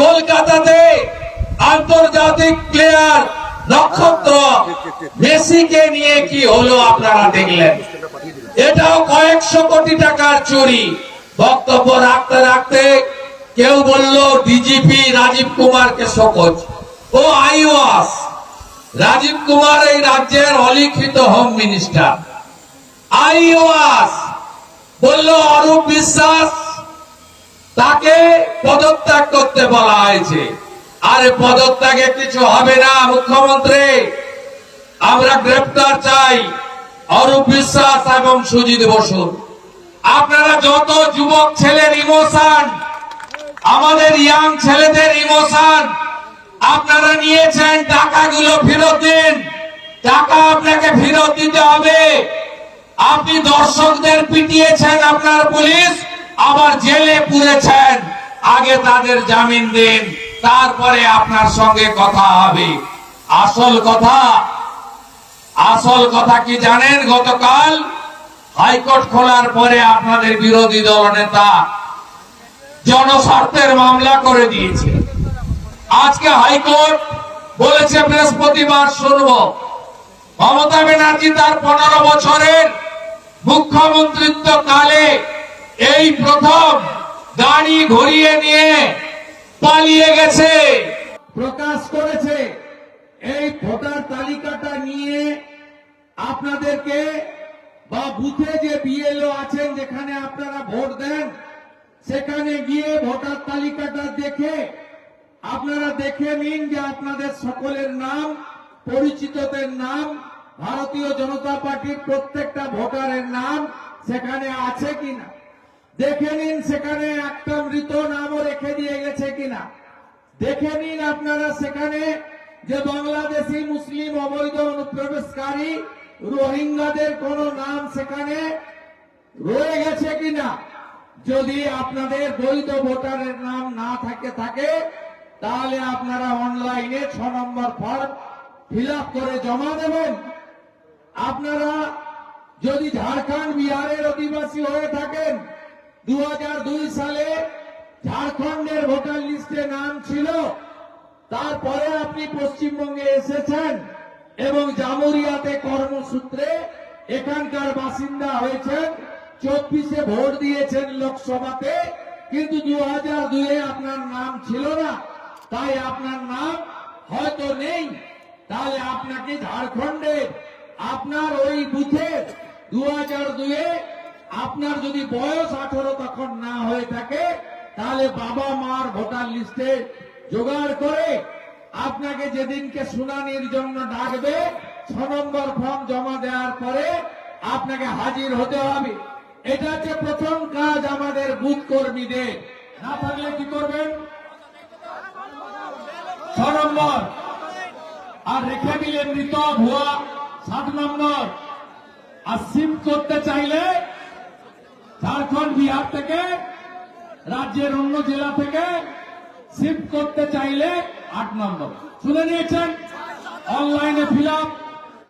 কলকাতাতে আন্তর্জাতিক প্লেয়ার নক্ষত্র মেসিকে নিয়ে কি হলো আপনারা দেখলেন? এটাও কয়েকশো কোটি টাকার চুরি। বক্তব্য রাখতে রাখতে কেউ বলল ডিজিপি রাজীব কুমারকে শোকজ। ও আইওয়াস, রাজীব কুমার এই রাজ্যের অলিখিত হোম মিনিস্টার আইওয়াস বলল, অরূপ বিশ্বাস তাকে পদত্যাগ করতে বলা হয়েছে। আরে পদত্যাগে কিছু হবে না, মুখ্যমন্ত্রী। আমরা গ্রেপ্তার চাই অরূপ বিশ্বাস এবং সুজিত বসুর আপনারা যত যুবক ছেলের ইমোশন, আমাদের ইয়াং ছেলেদের ইমোশন, আপনারা নিয়েছেন, টাকাগুলো ফেরত দিন। টাকা আপনাকে ফেরত দিতে হবে। আপনি দর্শকদের পিটিয়েছেন আপনার পুলিশ। আবার জেলে পুরেছেন। আগে তাদের জামিন দিন, তারপরে আপনার সঙ্গে কথা হবে। আসল কথা আসল কথা কি জানেন? গতকাল হাইকোর্ট খোলার পরে আপনাদের বিরোধী দল নেতা জনস্বার্থের মামলা করে দিয়েছে। আজকে হাইকোর্ট বলেছে, বৃহস্পতিবার শুনব। মমতা ব্যানার্জি তার পনেরো বছরের মুখ্যমন্ত্রিত্ব কালে এই প্রথম গাড়ি ঘুরিয়ে নিয়ে পালিয়ে গেছে। প্রকাশ করেছে। এই ভোটার তালিকাটা নিয়ে আপনাদেরকে বা বুথে যে বিএলও আছেন, যেখানে আপনারা ভোট দেন, সেখানে গিয়ে ভোটার তালিকাটা দেখে আপনারা দেখে নিন যে আপনাদের সকলের নাম, পরিচিতদের নাম, ভারতীয় জনতা পার্টির প্রত্যেকটা ভোটারের নাম সেখানে আছে কিনা। দেখে নিন সেখানে একটা মৃত নামও রেখে দিয়ে গেছে কিনা। দেখে নিন আপনারা সেখানে যে বাংলাদেশি, মুসলিম, অবৈধ, অনুপ্রবেশকারী, রোহিঙ্গাদের কোন নাম সেখানে রয়ে গেছে কিনা? যদি আপনাদের বৈধ ভোটারের নাম না থাকে থাকে, তাহলে আপনারা অনলাইনে ছ নম্বর ফর্ম ফিল করে জমা দেবেন। আপনারা যদি ঝাড়খণ্ড বিহারের অধিবাসী হয়ে থাকেন দু হাজার দুই সালে ঝাড়খণ্ডের ভোটার লিস্টে নাম ছিল। তারপরে আপনি পশ্চিমবঙ্গে এসেছেন এবং জামুরিয়াতে কর্মসূত্রে এখানকার বাসিন্দা হয়েছেন। চব্বিশে ভোট দিয়েছেন লোকসভাতে, কিন্তু দু হাজার দুয়ে আপনার নাম ছিল না। তাই আপনার নাম হয়তো নেই। তাহলে আপনাকে ঝাড়খণ্ডের আপনার ওই বুথের দু হাজার দুয়ে আপনার যদি বয়স আঠারো তখন না হয়ে থাকে, তাহলে বাবা মার ভোটার লিস্টে জোগাড় করে আপনাকে যেদিনকে শুনানির জন্য ডাকবে, ছ নম্বর ফর্ম জমা দেওয়ার পরে আপনাকে হাজির হতে হবে। এটা হচ্ছে প্রথম কাজ আমাদের বুথ কর্মীদের। না থাকলে কি করবেন? ছ নম্বর। আর রেখে দিলেন মৃত ভুয়া, সাত নম্বর। আর সিম করতে চাইলে ঝাড়খণ্ড বিহার থেকে রাজ্যের অন্য জেলা থেকে শিফট করতে চাইলে আট নম্বর। শুনে নিয়েছেন? অনলাইনে ফিল আপ